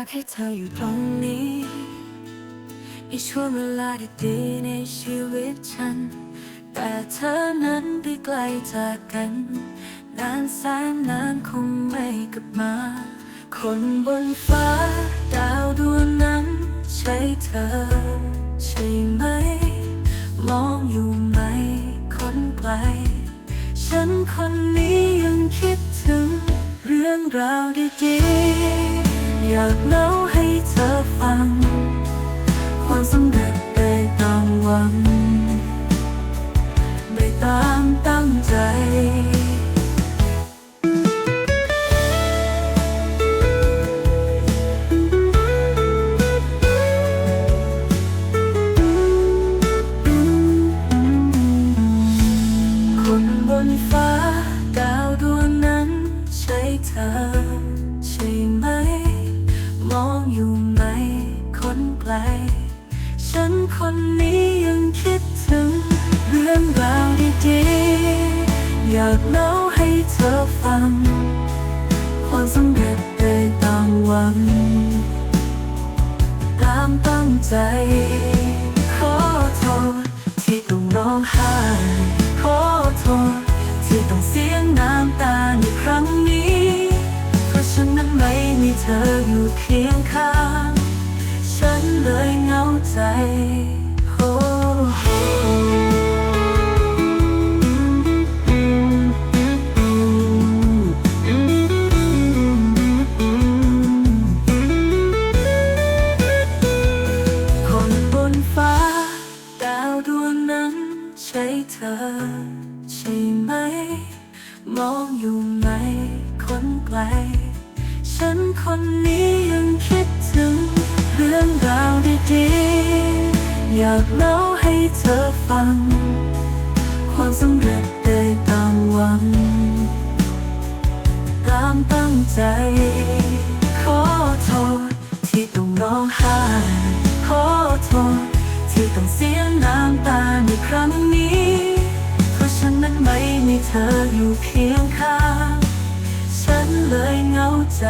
ากให้เธออยู่ตรงนี้อีกช่วงเวลาดีๆในชีวิตฉัน แต่เธอนั้นได้ไกลจากกัน นานแสนนานคงไม่กลับมา คนบนฟ้าดาวดวงนั้น ใช่เธอ ใช่ไหม มองอยู่ไหม คนไกล ฉันคนนี้ยังคิดถึงเรื่องราวดีๆ อยากเล่าให้เธอฟัง ความสำเร็จได้ตามหวัง ได้ตามตั้งใจคน ฉันคนนี้ยังคิดถึง เรื่องราวดีๆ อยากเล่าให้เธอฟังความสำเร็จได้ตามหวังตามตั้งใจ ขอโทษที่ต้องร้องไห้ ขอโทษที่ต้องเสียงน้ำตาในครั้งนี้ เพราะฉันนั้นไม่มีเธออยู่เคียงข้าง ฉันเลย ใจ คนบนฟ้า ดาวดวงนั้นใช่เธอ ใช่ไหม มองอยู่ไหมคนไกล ฉันคนนี้ยังคิด อยากเล่าให้เธอฟัง ความสำเร็จได้ตามหวัง ตามตั้งใจ ขอโทษที่ต้องร้องไห้ ขอโทษที่ต้องเสียน้ำตาในครั้งนี้ เพราะฉันนั้นไม่มีเธออยู่เคียงข้าง ฉันเลยเหงาใจ